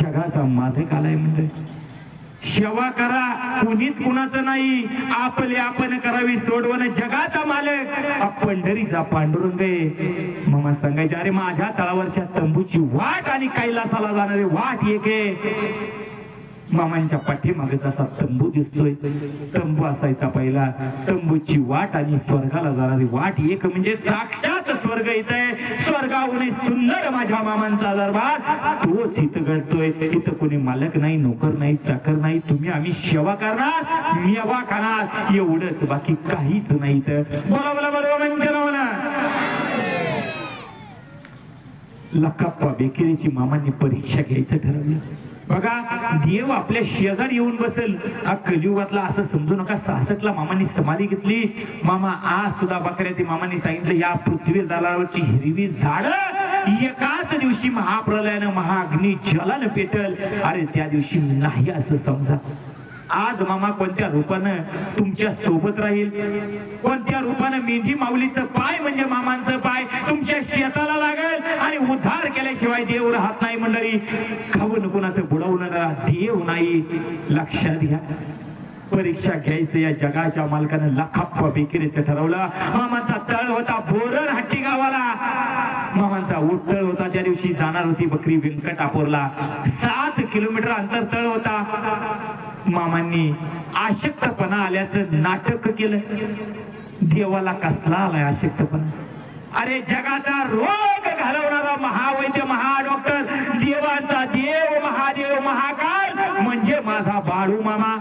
जगाचा मालक आलाय म्हणजे. सेवा करा कोणीच कुणाचं नाही. आपले आपण करावी सोडवण जगाचा मालक. हा पंढरीचा पांडुरंग मग सांगायचे अरे माझ्या तळावरच्या तंबूची वाट आणि कैलासाला जाणारी वाट एक आहे. मामांच्या पाठीमागे जसा तंबू दिसतोय. तंबू असायचा पहिला. तंबूची वाट आणि स्वर्गाला जाणारी वाट एक म्हणजे साक्षात स्वर्ग इथे. स्वर्गाहून सुंदर माझ्या मामांचा दरबार. तोच इथं घडतोय. इथं कोणी मालक नाही नोकर नाही चाकर नाही. तुम्ही आम्ही सेवा करणार मेवा खाणार. एवढंच बाकी काहीच नाही तर बोला बोला बरोबर म्हणजे लकाप्पा बेकरीची मामांनी परीक्षा घ्यायचं ठरवलं. बघा देव आपल्या शेजारी येऊन बसेल. हा कलियुगातला असं समजू नका सासटला मामांनी समाधी घेतली. मामा आज सुद्धा बकऱ्या ते मामांनी सांगितलं या पृथ्वी दलावरची हिरवी झाड एकाच दिवशी महाप्रलयानं महाअग्नी जलानं पेटल. अरे त्या दिवशी नाही असं समजा. आज मामा कोणत्या रूपानं तुमच्यासोबत राहील? कोणत्या रूपानं मेंढी माऊलीचं पाय म्हणजे मामांचं पाय तुमच्या शेताला लागेल? आणि उद्धार केल्याशिवाय देव राहत नाही मंडळी. खाऊन कुणाचं बुडवणारा देव नाही. लक्षात घ्या. परीक्षा घ्यायचं या जगाच्या मालकानं लखाप्पा बेकरीचं ठरवलं. मामांचा तळ होता बोरर हट्टी गावाला. मामांचा उठतळ होता त्या दिवशी जाणार होती बकरी व्यंकटापूरला. सात किलोमीटर अंतर तळ होता. मामांनी आशक्तपणा आल्याचं नाटक केलं. देवाला कसला आलाय आशक्तपणा? अरे जगाचा रोग घालवणारा महावैद्य महा डॉक्टर देवाचा देव महादेव महाकाल म्हणजे माझा बाळू मामा.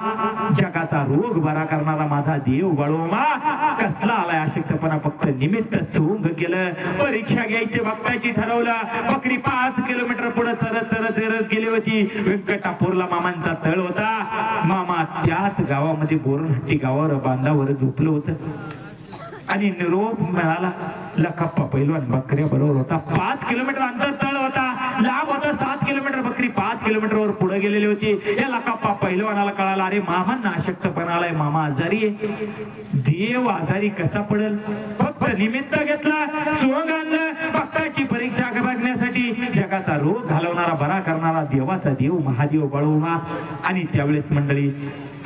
जगाचा रोग बरा करणारा माझा देव बाळू मामा. कसला आलाय अशक्तपणा फक्त निमित्त सोंग केलं. परीक्षा घ्यायची भक्ताची ठरवलं. बकरी पाच किलोमीटर पुढे सरत सरत सरत गेली होती. व्यंकटापूरला मामांचा तळ होता. मामा त्याच गावामध्ये बोरणहट्टी गावावर बांधावर झोपलं होतं. आणि निरोप मिळाला. लखप्पा पैलवान बकऱ्या बरोबर होता. पाच किलोमीटर अंतर तळ होता. लांब होता. सात किलोमीटर बकरी पाच किलोमीटर वर पुढे गेलेली होती. या लखप्पा पैलवानाला कळाला अरे मामा नाशक्तपणाला आलाय मामा आजारी आहे. देव आजारी कसा पडेल? फक्त निमित्त घेतला सोंग आणलं भक्ताची परीक्षा बघण्यासाठी जगाचा रोग घालवणारा बरा करणारा देवाचा देव महादेव बळवणा आणि त्यावेळेस मंडळी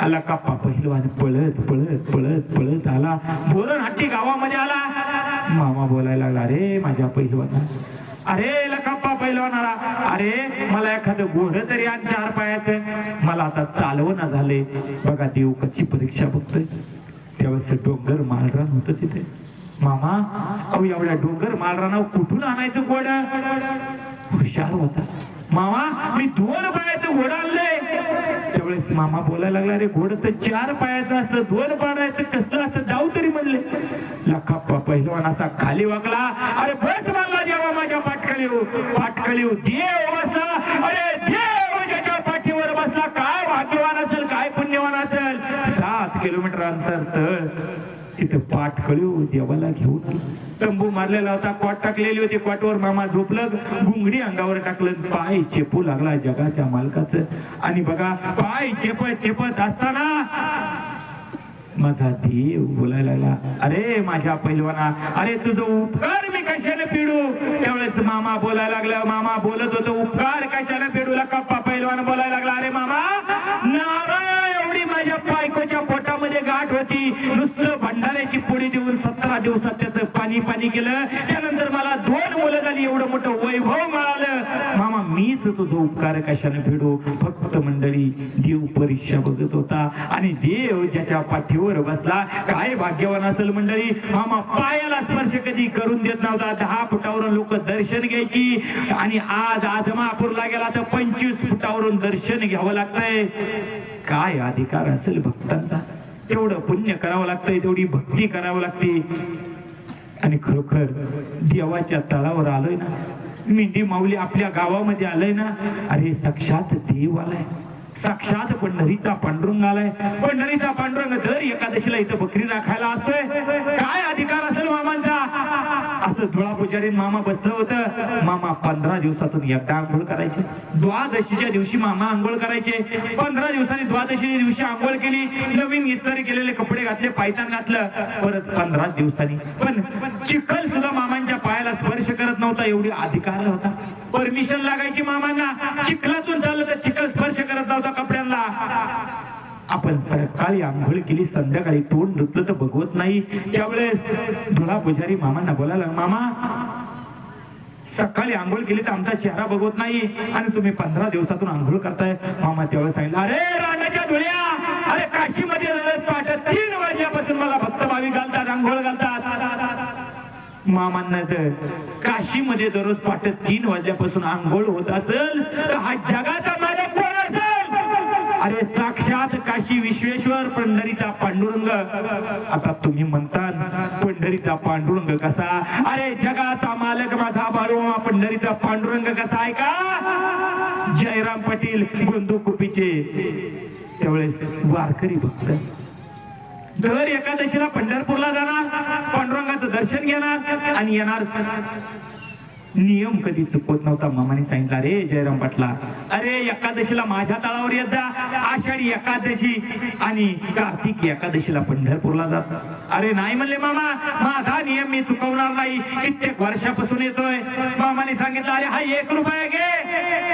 आला काप्पा पहिलवान पळत पळत पळत पळत आला. बोरण हट्टी गावामध्ये आला. मामा बोलायला लागला अरे माझ्या पहिलवाना अरे लकाप्पा पहिलवान आला अरे मला एखादं घोड तरी आणि चार पायाचं. मला आता चालवणं झाले बघा देव कशी परीक्षा बघतोय. त्यावेळेस डोंगर मालरान होत तिथे. मामा अहो एवढ्या डोंगर मालरानावर कुठून आणायचं घोड हुशार होता. मामा मी दोन पायाचं घोडं आणलंय. त्यावेळेस मामा बोलायला लागला अरे घोडं तर चार पायाचं असतं दोन पायाचं कसं असतं जाऊ तरी म्हणले. लखाप्पा पहिलवान असा खाली वागला अरे बस मागला जेव्हा माझ्या पाटखाली हो देव बसला अरे देव ज्याच्या पाठीवर बसला काय भाग्यवान असं किलोमीटर अंतर तळ. तिथे पाठ कळू देवाला घेऊन तंबू मारलेला होता कॉट टाकलेली होती कॉटवर मामा झोपलं गुंगडी अंगावर टाकलं पाय चेपू लागला जगाच्या मालकाचं. आणि बघा पाय चेपत चेपत असताना माझा देव बोलायला लागला अरे माझ्या पैलवाना अरे तुझं उपकार मी कशाला पिडू त्यावेळेस मामा बोलायला लागला मामा बोलत होतो उपकार कशाने पिडू कप्पा पैलवान बोलायला लागला. अरे मामा नारायण एवढी माझ्या पायको गाठ होती नुसतं भंडाऱ्याची पोळी देऊन सतरा दिवसात त्याचं पाणी पाणी केलं. त्यानंतर मला दोन मुलं झाली एवढं मोठं वैभव मिळालं. मामा मीच तुझं उपकार कशाने फेडू? फक्त मंडळी देव परीक्षा बघत होता आणि देव ज्याच्या पाठीवर बसला. काय भाग्यवान असेल मंडळी? मामा पायाला स्पर्श कधी करून देत नव्हता. दहा फुटावरून लोक दर्शन घ्यायची. आणि आज आजमापूरला गेला तर पंचवीस फुटावरून दर्शन घ्यावं लागतंय. काय अधिकार असेल भक्तांचा? तेवढं पुण्य करावं लागतंय तेवढी भक्ती करावं लागते. आणि खरोखर देवाच्या तळावर आलोय ना मेंढी माऊली आपल्या गावामध्ये आलंय ना अरे साक्षात देव आलाय. साक्षात पंढरीचा पांडुरंग आलाय. पंढरीचा पांडुरंग दर एकादशीला इथं बकरी राखायला असतोय. काय अधिकार असेल मामांचा? असं धुळा पुजारी मामा बसलं होतं. मामा पंधरा दिवसातून एकदा आंघोळ करायचे. द्वादशीच्या दिवशी मामा आंघोळ करायचे. पंधरा दिवसांनी द्वादशीच्या दिवशी आंघोळ केली. नवीन इस्त्री केलेले कपडे घातले पायतान घातलं. परत पंधरा दिवसांनी. पण चिखल सुद्धा मामांच्या पायाला स्पर्श करत नव्हता एवढी अधिकार होता परमिशन लागायची मामांना. चिखलातून चाललं तर चिखल स्पर्श करत नव्हता कपड्यांना. आपण सकाळी आंघोळ केली संध्याकाळी तोंड धुतलं तर बघवत नाही. त्यावेळेस धुळा पुजारी मामांना बोलायला मामा सकाळी आंघोळ केली तर आमचा चेहरा बघवत नाही आणि तुम्ही पंधरा दिवसातून आंघोळ करताय. मामा त्यावेळेस सांगितलं अरे राजाच्या धुळ्या अरे काशीमध्ये पाठत तीन वाजल्यापासून मला भक्त भावी घालतात आंघोळ घालतात. मामांना जर काशीमध्ये दररोज पाठ तीन वाजल्यापासून आंघोळ होत असेल तर हा जगाचा माझ्या कोण अरे साक्षात काशी विश्वेश्वर पंढरीचा पांडुरंग. आता तुम्ही म्हणतात पंढरीचा पांडुरंग कसा? अरे जगाचा मालक माझा बारोमा पंढरीचा पांडुरंग कसा आहे का? जयराम पाटील बंधू कुपीचे त्यावेळेस वारकरी भक्त. दर एकादशीला पंढरपूरला जाणार पांडुरंगाचं दर्शन घेणार आणि येणार नियम कधी चुकवत नव्हता. मामाने सांगितलं रे जयराम पाटला अरे एकादशीला माझ्या तळावर येत जा. आषाढी एकादशी आणि कार्तिक एकादशीला पंढरपूरला जात अरे नाही म्हणले मामा माझा नियम मी चुकवणार नाही. कित्येक वर्षापासून येतोय. मामाने सांगितलं अरे हा एक रुपया घे.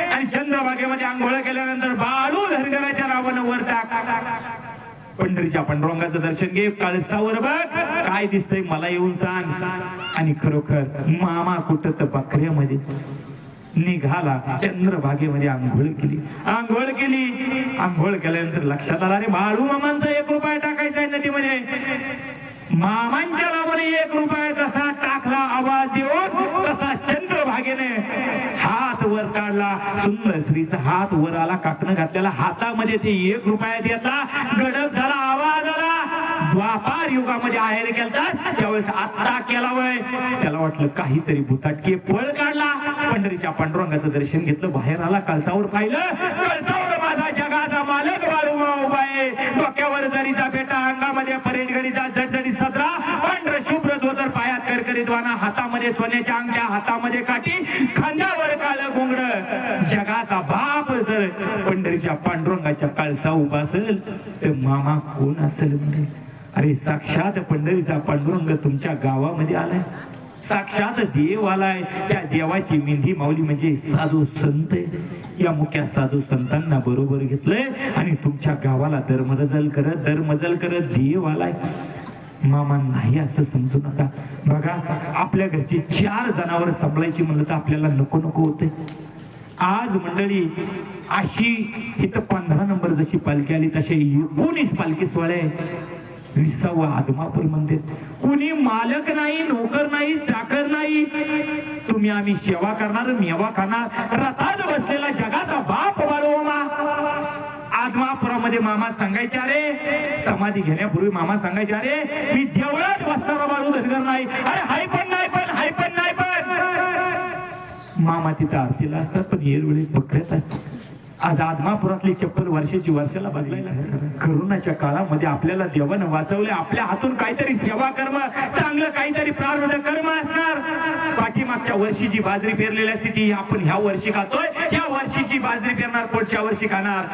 आणि चंद्रभागेमध्ये आंघोळ केल्यानंतर बाळू धनगराच्या नावानं वर टाक. पंढरीच्या पांडुरंगाचं दर्शन घे. कळसावर बघ. काय दिसतंय मला येऊन सांग. आणि खरोखर मामा कुठं तर बकऱ्यामध्ये निघाला. चंद्रभागेमध्ये आंघोळ केली. आंघोळ केली. आंघोळ केल्यानंतर लक्षात आला अरे बाळू मामांचा एक रुपया टाकायचा आहे नदीमध्ये. मामांच्या नावाने एक रुपया जसा टाकला. आवाज देऊन तसा चंद्रभागेने हात वर काढला. सुंदर स्त्रीचा हात वर आला. काकणं घातलेला हातामध्ये ते एक रुपयात घेतला गडप झाला आवाज आला. द्वापार युगामध्ये आहेर केलतात त्यावेळेस आत्ता केला वय. त्याला वाटलं काहीतरी भूताटके पळ काढला. पंढरीच्या पांडुरंगाचं दर्शन घेतलं. बाहेर आला कळसावर पाहिलं. कळसावर माझा जगाचा मालक मारू उभा आहे. डोक्यावर जरीचा बेटा अंगामध्ये परेडगडीचा जडजडी सदरा. विद्वाना हातामध्ये सोन्याच्या अंगठ्या हातामध्ये काठी खांद्यावर काळ घोंगड जगाचा बाप जर पंढरीच्या पांडुरंगाच्या काळसा उभा असेल तर मामा कोण असेल म्हणे? अरे साक्षात पंढरीचा पांडुरंग तुमच्या गावामध्ये आलाय. साक्षात देव आलाय. त्या देवाची मेंढी माऊली म्हणजे साधू संत या मुख्या साधू संतांना बरोबर घेतलंय आणि तुमच्या गावाला दरमजल करत दरमजल करत देव आलाय. मामा नाही असं समजू नका बघा आपल्या घरची चार जनावर सांभाळायची म्हणलं तर आपल्याला नको नको होते. आज मंडळी अशी इथं पंधरा नंबर जशी पालखी आली तशी एकोणीस पालखी सोहळे विसावा आदमापूर मंदिर. कुणी मालक नाही नोकर नाही चाकर नाही. तुम्ही आम्ही सेवा करणार मेवा खाणार. रथात बसलेला जगात बाप बाळोमा आदमापुरामध्ये मामा सांगायचे अरे समाधी घेण्यापूर्वी मामा सांगायचे अरे मी देवळात बसणारा बाळू धनगर नाही. अरे हाय पण नाही पण हाय पण नाही पण. मामा तिथं आरतीला असतात पण येरवेळी बकऱ्यात असतात आज आदमापुरातली चप्पल वर्षाची वर्षाला बदलायला करोनाच्या काळामध्ये आपल्याला देवानं वाचवले आपल्या हातून काहीतरी सेवा कर्म चांगलं काहीतरी प्रारंभ कर्म असणार. पाठीमागच्या वर्षी जी बाजरी पेरलेली असते ती आपण ह्या वर्षी खातोय ह्या वर्षीची बाजरी पेरणार पुढच्या वर्षी खाणार.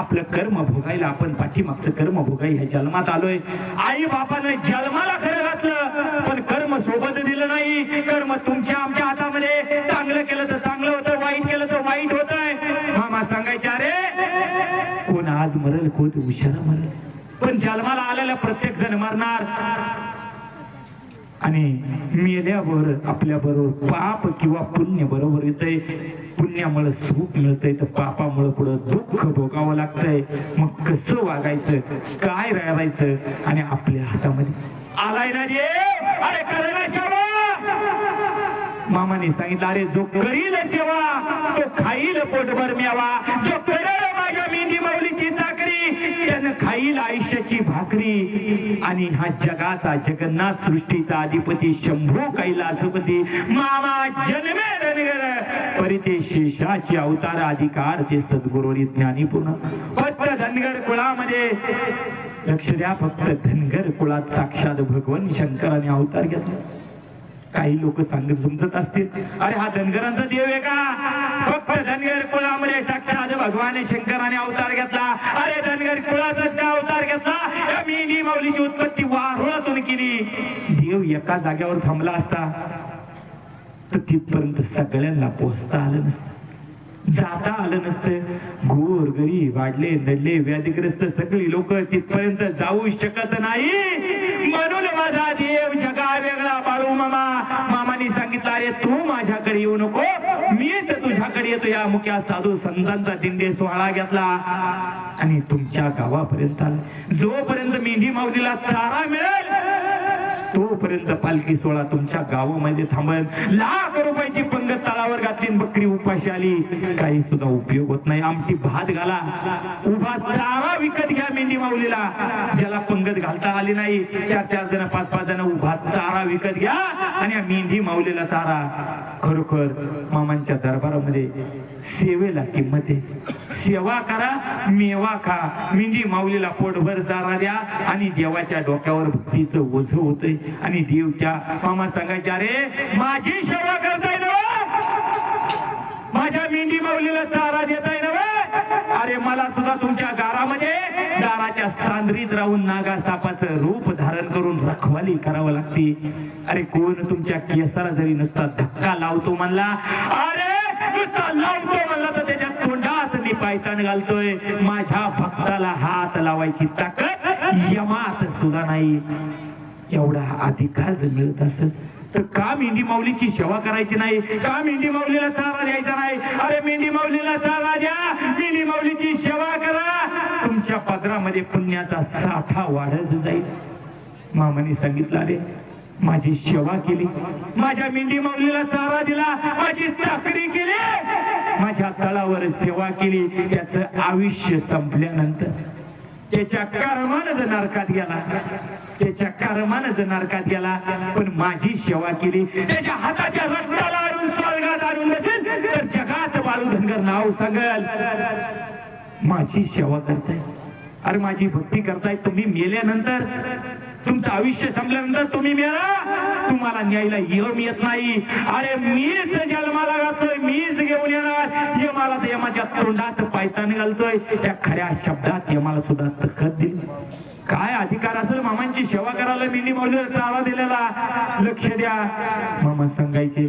आपलं कर्म भोगायला आपण पाठीमागचं कर्म भोगाई ह्या जन्मात आलोय. आई बापाने जन्माला खरं घातलं पण कर्म सोबत दिलं नाही. कर्म तुमच्या आमच्या हातामध्ये चांगलं केलं तर चांगलं होतं वाईट केलं तर वाईट होतंय. मामा सांगायचे अरे कोण आज मरल कोण उशिरा मरल? पण जन्माला आलेला प्रत्येक जण मरणार. आणि मेल्यावर आपल्या बरोबर पाप किंवा पुण्य बरोबर येतंय. पुण्यामुळे सुख मिळतंय तर पापामुळे पुढं दुःख भोगावं लागतंय. मग कसं वागायचं? काय राहायचं? आणि आपल्या हातामध्ये आलाय ना रे? अरे करे ना सेवा मामाने सांगितलं अरे जो करील सेवा तो खाईल पोटभर मेवा. जो करेल माझ्या मेंदी मौलीची चाकरी त्यानं खाईल आयुष्याची भाकरी. आणि हा जगाचा जगन्नाथ सृष्टीचा अधिपती शंभू कैलासपती. मामा जन्मे धनगर परिते शेषाची अवतार अधिकार ते सद्गुरुनी ज्ञानीपूर्ण फक्त धनगर कुळामध्ये लक्ष द्या फक्त धनगर कुळात साक्षात भगवान शंकराने अवतार घेतला. काही लोक चांगले समजत असतील. अरे हा धनगरांचा देव आहे का? फक्त धनगर कुळामध्ये साक्षात भगवान शंकराने अवतार घेतला. अरे धनगर कुळाचाच का अवतार घेतला. मी माऊलीची उत्पत्ती वारुळातून केली. देव एका जाग्यावर थांबला असता तर तिथपर्यंत सगळ्यांना पोचता आलं नसतं. जाता आलं नसतं. गोर गरीब वाढले नडले व्याधीग्रस्त सगळी लोक तिथपर्यंत जाऊ शकत नाही. म्हणून माझा देव जगा वेगळा बाळू मामा. मामानी सांगितलं अरे तू माझ्याकडे येऊ नको. मीच तुझ्याकडे येतो. या मुख्या साधू संतांचा दिंडे सोहळा घेतला. आणि तुमच्या गावापर्यंत आला. जोपर्यंत मेंढी माऊलीला चारा मिळेल तोपर्यंत पालखी सोहळा तुमच्या गावामध्ये थांबत लाख रुपयाची पंगत तळावर घातली बकरी उपाशी आली. काही सुद्धा उपयोग होत नाही. आमची भात घाला. उभा चारा विकत घ्या मेंढी माऊलीला. ज्याला पंगत घालता आली नाही चार चार जण पाच पाच जण उभा चारा विकत घ्या आणि या मेंढी माऊलीला चारा. खरोखर मामांच्या दरबारामध्ये सेवेला किंमत आहे. सेवा करा मेवा खा. मेंढी माऊलीला पोटभर चारा द्या आणि देवाच्या डोक्यावर भक्तीचं ओझ होतंय. आणि देवच्या मामा सांगायचे अरे माझी सेवा करताय ना माझ्या मेंढी माऊलीला चारा देताय ना अरे मला सुद्धा तुमच्या गारामध्ये दाराच्या सांद्रीत राहून नागा सापाचं रूप धारण करून रखवाली करावं लागते. अरे कोण तुमच्या केसाला जरी नुसता धक्का लावतो म्हणला अरे नुसता लावतो म्हणला तर त्याच्या तोंडात मी पायतान घालतोय. माझ्या भक्ताला हात लावायची ताकद यमात सुद्धा नाही. एवढा अधिकार जर मिळत असेल तर का मेंढी माऊलीची सेवा करायची नाही? का मेंढी माऊलीला चारा द्यायचा नाही? अरे मेंढी माऊलीला चारा द्या! मेंढी माऊलीची सेवा करा! तुमच्या पदरामध्ये पुण्याचा साठा वाढत जाईल. मामाने सांगितलं अरे माझी सेवा केली. माझ्या मेंढी माऊलीला चारा दिला. माझी चाकरी केली. माझ्या तळावर सेवा केली. त्याचं आयुष्य संपल्यानंतर त्याच्या कर्मानं जर नरकात गेला त्याच्या कर्मानं जर नरकात गेला पण माझी सेवा केली. त्याच्या हाताच्या रक्ताला आणून स्वर्गात आणून नसेल तर जगात बाळू धनगर नाव सांगल. माझी सेवा करताय. अरे माझी भक्ती करताय. तुम्ही मेल्यानंतर तुमचं आयुष्य संपल्यानंतर तुम्ही मेला. तुम्हाला न्यायला यम येत नाही. अरे मीच जन्माला घालतोय मीच घेऊन येणार. हे तर यमाच्या तोंडात पायतान घालतोय. त्या खऱ्या शब्दात यमाला सुद्धा तखत दिली. काय अधिकार असेल मामांची? सेवा करायला मिनी माऊलीला चारा दिलेला. लक्ष द्या. मामा सांगायचे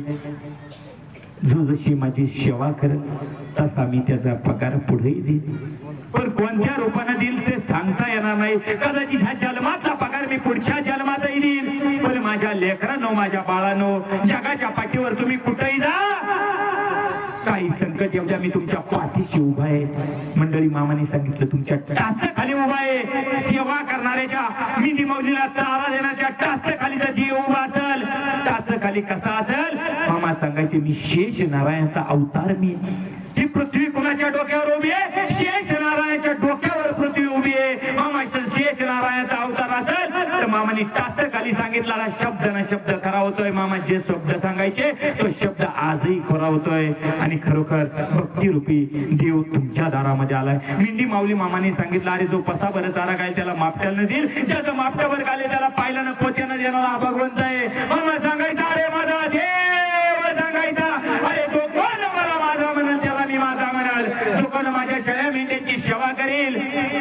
जो जशी माझी सेवा करत तसा मी त्याचा पगार पुढेही देईल पण कोणत्या रूपाने देईल ते सांगता येणार नाही. कदाचित ह्या जन्माचा पगार मी पुढच्या जन्मातही देईल पण माझ्या लेकरांनो माझ्या बाळानो जगाच्या पाठीवर तुम्ही कुठेही जा. काही संकट येऊ द्या मी तुमच्या पाठीशी उभा आहे. मंडळी मामाने सांगितलं तुमच्या टाच खाली उभा आहे. सेवा करणाऱ्याच्या मी निमवलीला चारा देण्याच्या टाच खाली जर देव उभा असेल टाच खाली कसा असेल? मामा सांगायचे मी शेष नारायणचा अवतार मी ही पृथ्वी कुणाच्या डोक्यावर उभी आहे? शेष नारायणाच्या डोक्यावर पृथ्वी उभी आहे. मामा शेष नारायणचा अवतार असेल तर मामाने टाच खाली सांगितलेला शब्द ना शब्द खरा होतोय. मामा जे शब्द सांगायचे तो शब्द आजही खोरावतोय आणि खरोखर भक्तीरूपी देव तुमच्या दारामध्ये आलाय. मिंडी माऊली मामाने सांगितलं अरे जो पसा बरं चारा काय त्याला मापट्याला देईल. ज्याचं मापट्या मापट्यावर गाले त्याला पाहिलं पाहिल्यानं पोत्यानं देणारा भगवंत आहे. मला सांगायचा अरे माझा देव सांगायचा. अरे तो कोण मला माझा म्हणत त्याला मी माझा म्हणाल जो कोण माझ्या शेळ्या मेंढ्याची सेवा करेल?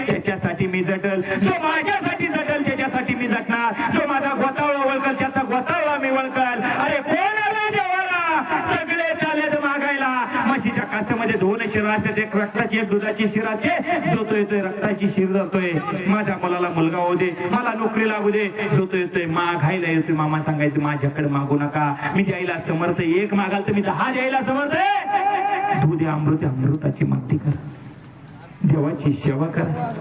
त्याच्यासाठी मी जटल. जो माझ्यासाठी जटल त्याच्यासाठी मी जटणार जो शिराचे दोन शिरा रक्ताची दुधाची शिराचे जोतो येतोय रक्ताची शिर जातोय. माझ्या मुलाला मुलगा होऊ दे मला नोकरी लागू दे. जोतो येतोय मा घायला येतोय मामा सांगायचं माझ्याकडे मागू नका. मी द्यायला समर्थ एक मागाल तर मी दहा द्यायला समर्थ दूध अमृत अमृताची मागणी करा. देवाची सेवा करा.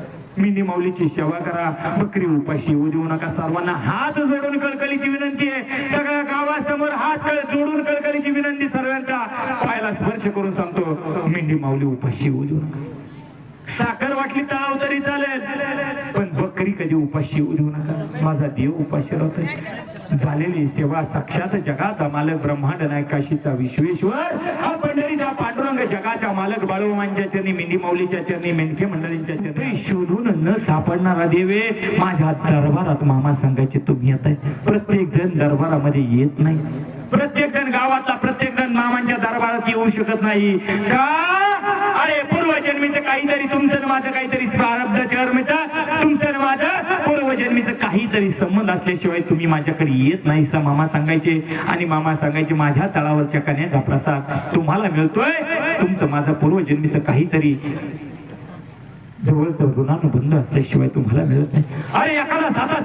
मिनी माऊलीची सेवा करा. बकरी उपाशी येऊ देऊ नका. सर्वांना हात जोडून कळकळीची विनंती आहे. सगळ्या गावासमोर हात जोडून कळकळीची विनंती सर्वांचा. पायाला स्पर्श करून माऊली उपाशी येऊ देऊ नका साखर वाटली तळाव तरी चालेल. पण बकरी कधी उपाशी उरू नका माझा देव उपाशी राहतोय. झालेली सेवा साक्षात जगाचा मालक ब्रह्मांड नायक काशीचा विश्वेश्वर. हा पंढरीचा पांडुरंग जगाचा मालक बाळूमांच्या चरणी मेंढी माऊलीच्या चरणी मेंढके मंडळींच्या चरणी. शोधून न सापडणारा देवे माझ्या दरबारात मामा सांगायचे तुम्ही येत आहे प्रत्येक जण दरबारामध्ये येत नाही. प्रत्येक जण गावातला प्रत्येक जण मामांच्या दरबारात येऊ शकत नाही. का? अरे पूर्वजन्मीचं काहीतरी तुमचं माझं काहीतरी काही जरी संबंध असल्याशिवाय तुम्ही माझ्याकडे येत नाही सा मामा सांगायचे. आणि मामा सांगायचे माझ्या तळावरच्या कन्याचा प्रसाद तुम्हाला मिळतोय? तुमचं माझा पूर्वजन्मीचं काहीतरी जवळचं ऋणानुबंध असल्याशिवाय तुम्हाला मिळत नाही. अरे एखादा साधा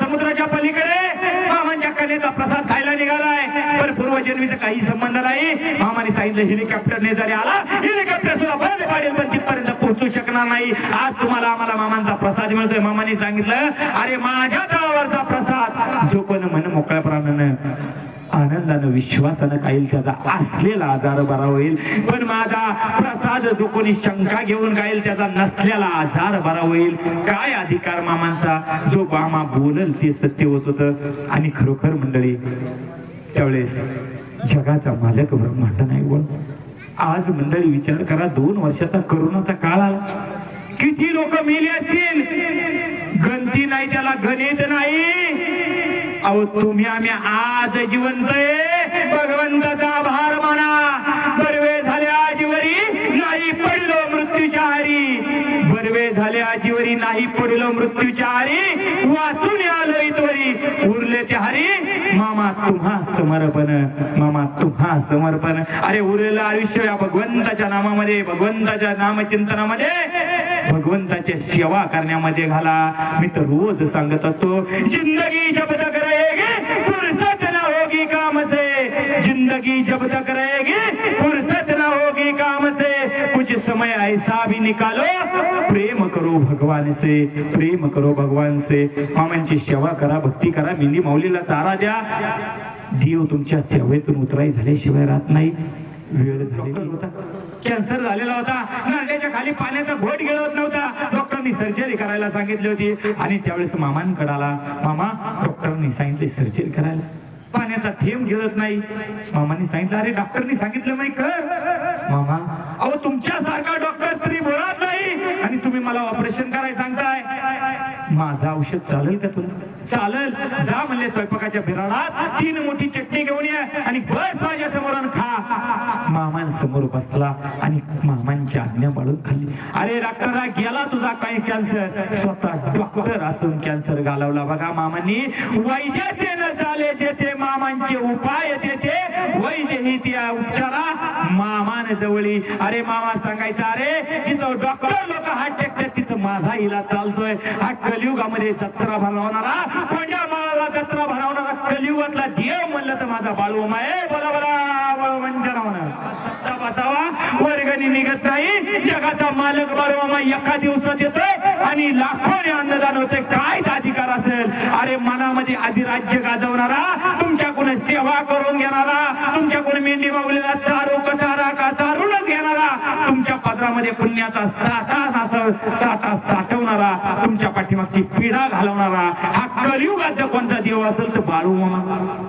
पण काही संबंध नाही. मामाने सांगितलं हेलिकॉप्टरने जरी आला हेलिकॉप्टर सुद्धा बरेच पाडेल पण तिथपर्यंत पोहोचू शकणार नाही. आज तुम्हाला आम्हाला मामांचा प्रसाद मिळतोय. मामाने सांगितलं अरे माझ्या तळावरचा प्रसाद. जो पण मन मोकळ्या प्राणानं. आनंदानं विश्वासानं काही त्याचा असलेला आजार बरा होईल. पण माझा प्रसाद जो कोणी शंका घेऊन गाईल त्याचा नसलेला आजार बरा होईल. काय अधिकार मामांचा? जो मामा बोलल ते सत्य होत होत. आणि खरोखर मंडळी त्यावेळेस जगाचा मालक ब्रह्मांड नाही बोल आज मंडळी विचार करा दोन वर्षाचा करोनाचा काळ आला. किती लोक मेले असतील? गणती नाही त्याला गणित नाही. अहो तुम्ही आम्ही आज जिवंत आहे. भगवंताचा आभार माना. बरवे झाले आजीवरी नाही पडलो मृत्यूच्या हारी बरवे झाले आजी आजीवरी नाही पडलो मृत्यूच्या हारी वाचून आलो इतवरी उरले ते हरी. मामा तुम्हा समर्पण. मामा तुम्हा समर्पण. अरे उरलेलं आयुष्य या भगवंताच्या नामामध्ये भगवंताच्या नामचिंतनामध्ये. भगवंताची सेवा करण्यामध्ये घाला. मी तर रोज सांगत असतो जिंदगी जब करेगी फुर्सत ना होगी काम से जिंदगी जब तक रहेगी फुर्सत ना होगी काम से कुछ समय ऐसा भी निकालो. करो भगवान से प्रेम करो भगवान से मामांची सेवा करा भक्ती करा मिली माऊलीला चारा द्या. देव तुमच्या सेवेतून उतराई झाल्याशिवाय राहत नाही. वेळ झालेला होता. कॅन्सर झालेला होता. नरड्याच्या खाली पाण्याचा घोट गिळत नव्हता. डॉक्टरनी सर्जरी करायला सांगितली होती. आणि त्यावेळेस मामांकडे आला. मामा डॉक्टरनी सांगितले सर्जरी करायला. पाण्याचा थेंब गिळत नाही. मामांनी सांगितलं अरे डॉक्टरनी सांगितलं नाही कर मामा अहो तुमच्यासारखा डॉक्टर तरी बोलत नाही. मला ऑपरेशन करायला सांगताय. माझं औषध चालेल का तुला? चालेल. जा म्हणले स्वयंपाकाच्या बिराडात. तीन मोठी चटणी घेऊन ये आणि बस माझ्यासमोर खा. मामांसमोर बसला आणि मामांची आज्ञा पाळून खाल्ली अरे डॉक्टरा गेला तुझा काय कॅन्सर स्वतः डॉक्टर असून कॅन्सर घालवला बघा मामांनी. वैद्याचे न चाले ते मामांचे उपाय देते. वैद्य ही त्या उपचारा मामान जवळी. अरे मामा सांगायचा अरे तिथं डॉक्टर लोक हात टेकतात तिथं माझा इलाज चालतोय. हा कलियुगामध्ये जत्रा भरवणारा कोणत्या माळाला जत्रा भरवणारा कलियुगातला देव म्हणलं तर माझा बाळूमा आहे. बोला बोला वंचना सत्ता बसावा वर्गणी निघत नाही. जगाचा मालक बाळूमा एका दिवसात येतोय आणि लाखोने अन्नदान होते काय अधिकार असेल. अरे मनामध्ये अधिराज्य गाजवणारा तुमच्याकडून सेवा करून घेणारा तुमच्याकडून मेंढी मागलेला चारू कचारा का चारूनच घेणारा तुमच्या पदरामध्ये पुण्याचा साठा नासव साठा साठवणारा तुमच्या पाठीमागची पिढा घालवणारा हा कलियुगाचा कोणता देव असेल तर बाळू मामा.